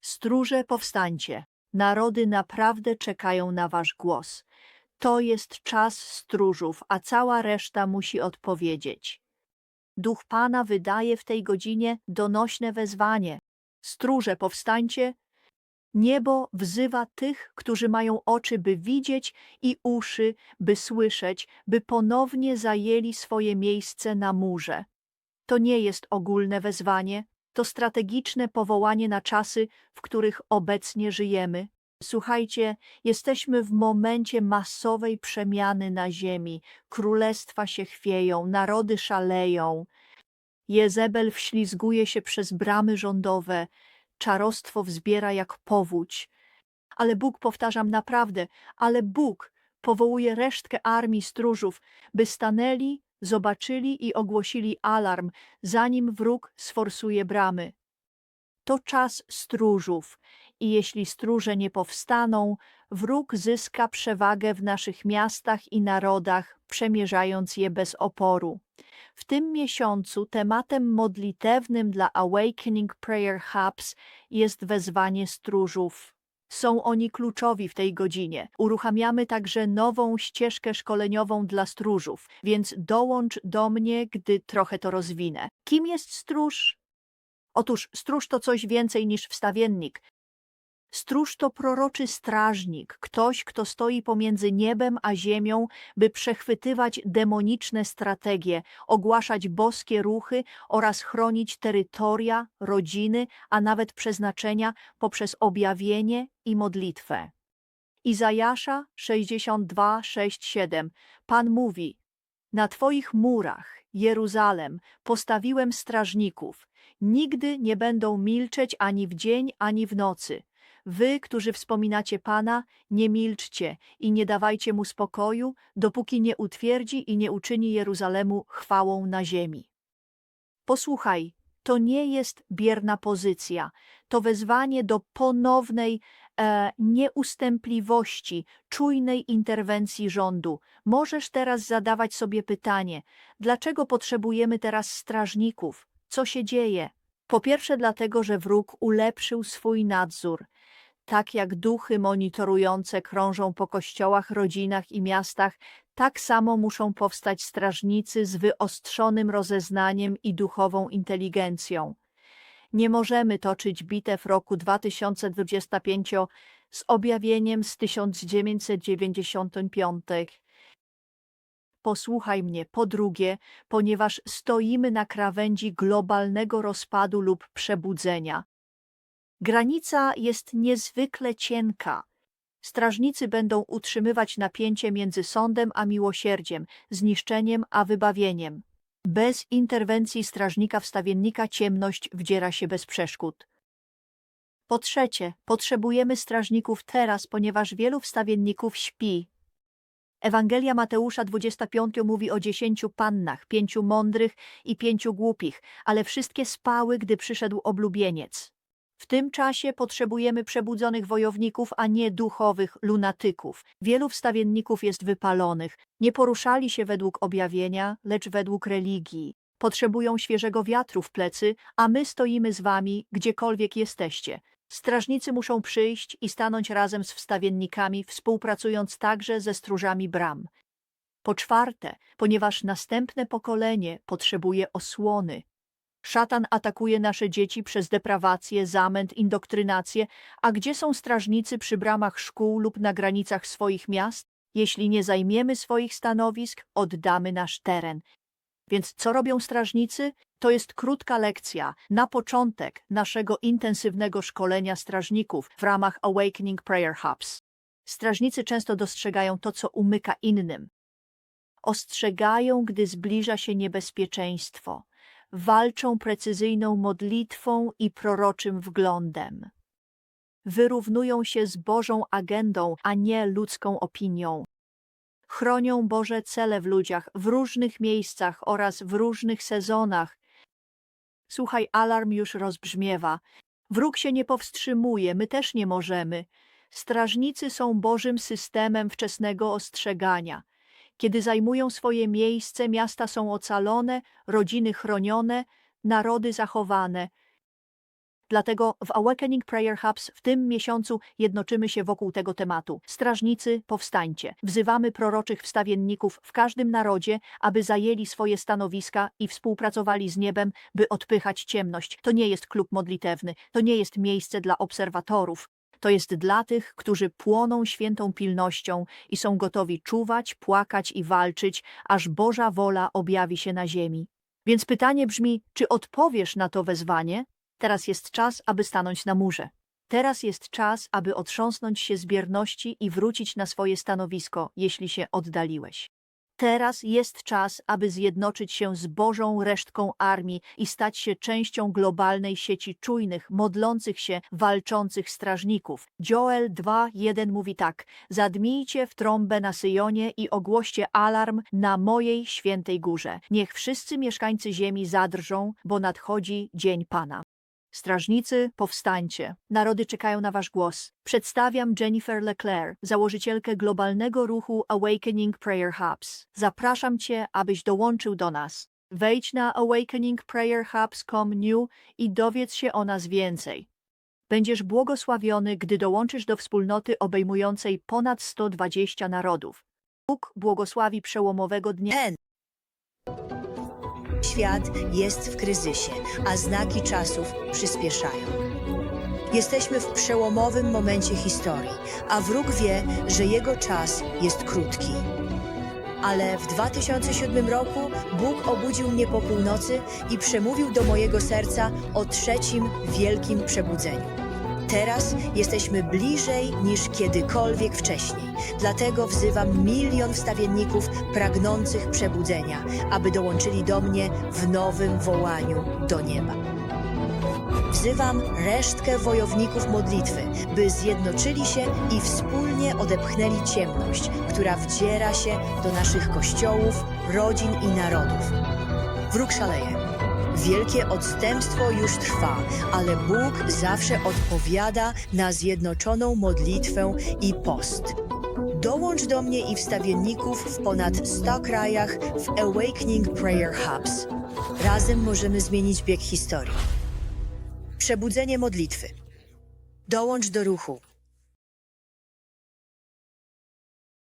Stróże, powstańcie. Narody naprawdę czekają na wasz głos. To jest czas stróżów, a cała reszta musi odpowiedzieć. Duch Pana wydaje w tej godzinie donośne wezwanie. Stróże, powstańcie. Niebo wzywa tych, którzy mają oczy, by widzieć i uszy, by słyszeć, by ponownie zajęli swoje miejsce na murze. To nie jest ogólne wezwanie, to strategiczne powołanie na czasy, w których obecnie żyjemy. Słuchajcie, jesteśmy w momencie masowej przemiany na ziemi. Królestwa się chwieją, narody szaleją. Jezebel wślizguje się przez bramy rządowe, czarostwo wzbiera jak powódź. Ale Bóg, powtarzam naprawdę, ale Bóg powołuje resztkę armii stróżów, by stanęli, zobaczyli i ogłosili alarm, zanim wróg sforsuje bramy. To czas stróżów i jeśli stróże nie powstaną, wróg zyska przewagę w naszych miastach i narodach, przemierzając je bez oporu. W tym miesiącu tematem modlitewnym dla Awakening Prayer Hubs jest wezwanie stróżów. Są oni kluczowi w tej godzinie. Uruchamiamy także nową ścieżkę szkoleniową dla stróżów, więc dołącz do mnie, gdy trochę to rozwinę. Kim jest stróż? Otóż stróż to coś więcej niż wstawiennik. Stróż to proroczy strażnik, ktoś, kto stoi pomiędzy niebem a ziemią, by przechwytywać demoniczne strategie, ogłaszać boskie ruchy oraz chronić terytoria, rodziny, a nawet przeznaczenia poprzez objawienie i modlitwę. Izajasza 62, 6, 7 Pan mówi: Na twoich murach, Jeruzalem, postawiłem strażników. Nigdy nie będą milczeć ani w dzień, ani w nocy. Wy, którzy wspominacie Pana, nie milczcie i nie dawajcie mu spokoju, dopóki nie utwierdzi i nie uczyni Jeruzalemu chwałą na ziemi. Posłuchaj, to nie jest bierna pozycja, to wezwanie do ponownej e, nieustępliwości, czujnej interwencji rządu. Możesz teraz zadawać sobie pytanie, dlaczego potrzebujemy teraz strażników? Co się dzieje? Po pierwsze dlatego, że wróg ulepszył swój nadzór. Tak jak duchy monitorujące krążą po kościołach, rodzinach i miastach, tak samo muszą powstać strażnicy z wyostrzonym rozeznaniem i duchową inteligencją. Nie możemy toczyć bitew roku 2025 z objawieniem z 1995. Posłuchaj mnie, po drugie, ponieważ stoimy na krawędzi globalnego rozpadu lub przebudzenia. Granica jest niezwykle cienka. Strażnicy będą utrzymywać napięcie między sądem a miłosierdziem, zniszczeniem a wybawieniem. Bez interwencji strażnika wstawiennika ciemność wdziera się bez przeszkód. Po trzecie, potrzebujemy strażników teraz, ponieważ wielu wstawienników śpi. Ewangelia Mateusza 25 mówi o dziesięciu pannach, pięciu mądrych i pięciu głupich, ale wszystkie spały, gdy przyszedł oblubieniec. W tym czasie potrzebujemy przebudzonych wojowników, a nie duchowych lunatyków. Wielu wstawienników jest wypalonych, nie poruszali się według objawienia, lecz według religii. Potrzebują świeżego wiatru w plecy, a my stoimy z wami, gdziekolwiek jesteście. Strażnicy muszą przyjść i stanąć razem z wstawiennikami, współpracując także ze stróżami bram. Po czwarte, ponieważ następne pokolenie potrzebuje osłony. Szatan atakuje nasze dzieci przez deprawację, zamęt, indoktrynację, a gdzie są strażnicy przy bramach szkół lub na granicach swoich miast? Jeśli nie zajmiemy swoich stanowisk, oddamy nasz teren. Więc co robią strażnicy? To jest krótka lekcja na początek naszego intensywnego szkolenia strażników w ramach Awakening Prayer Hubs. Strażnicy często dostrzegają to, co umyka innym. Ostrzegają, gdy zbliża się niebezpieczeństwo. Walczą precyzyjną modlitwą i proroczym wglądem. Wyrównują się z Bożą agendą, a nie ludzką opinią chronią Boże cele w ludziach w różnych miejscach oraz w różnych sezonach. Słuchaj, alarm już rozbrzmiewa. Wróg się nie powstrzymuje, my też nie możemy. Strażnicy są Bożym systemem wczesnego ostrzegania. Kiedy zajmują swoje miejsce, miasta są ocalone, rodziny chronione, narody zachowane. Dlatego w Awakening Prayer Hubs w tym miesiącu jednoczymy się wokół tego tematu. Strażnicy, powstańcie. Wzywamy proroczych wstawienników w każdym narodzie, aby zajęli swoje stanowiska i współpracowali z niebem, by odpychać ciemność. To nie jest klub modlitewny, to nie jest miejsce dla obserwatorów. To jest dla tych, którzy płoną świętą pilnością i są gotowi czuwać, płakać i walczyć, aż Boża wola objawi się na ziemi. Więc pytanie brzmi, czy odpowiesz na to wezwanie? Teraz jest czas, aby stanąć na murze. Teraz jest czas, aby otrząsnąć się z bierności i wrócić na swoje stanowisko, jeśli się oddaliłeś. Teraz jest czas, aby zjednoczyć się z Bożą resztką armii i stać się częścią globalnej sieci czujnych, modlących się, walczących strażników. Joel 2:1 mówi tak: Zadmijcie w trąbę na Syjonie i ogłoście alarm na mojej świętej górze. Niech wszyscy mieszkańcy ziemi zadrżą, bo nadchodzi dzień Pana. Strażnicy, powstańcie. Narody czekają na wasz głos. Przedstawiam Jennifer Leclerc, założycielkę globalnego ruchu Awakening Prayer Hubs. Zapraszam cię, abyś dołączył do nas. Wejdź na awakeningprayerhubs.com new i dowiedz się o nas więcej. Będziesz błogosławiony, gdy dołączysz do wspólnoty obejmującej ponad 120 narodów. Bóg błogosławi przełomowego dnia. Świat jest w kryzysie, a znaki czasów przyspieszają. Jesteśmy w przełomowym momencie historii, a wróg wie, że jego czas jest krótki. Ale w 2007 roku Bóg obudził mnie po północy i przemówił do mojego serca o trzecim wielkim przebudzeniu. Teraz jesteśmy bliżej niż kiedykolwiek wcześniej. Dlatego wzywam milion wstawienników pragnących przebudzenia, aby dołączyli do mnie w nowym wołaniu do nieba. Wzywam resztkę wojowników modlitwy, by zjednoczyli się i wspólnie odepchnęli ciemność, która wdziera się do naszych kościołów, rodzin i narodów. Wróg szaleje. Wielkie odstępstwo już trwa, ale Bóg zawsze odpowiada na zjednoczoną modlitwę i post. Dołącz do mnie i wstawienników w ponad 100 krajach w Awakening Prayer Hubs. Razem możemy zmienić bieg historii. Przebudzenie modlitwy. Dołącz do ruchu.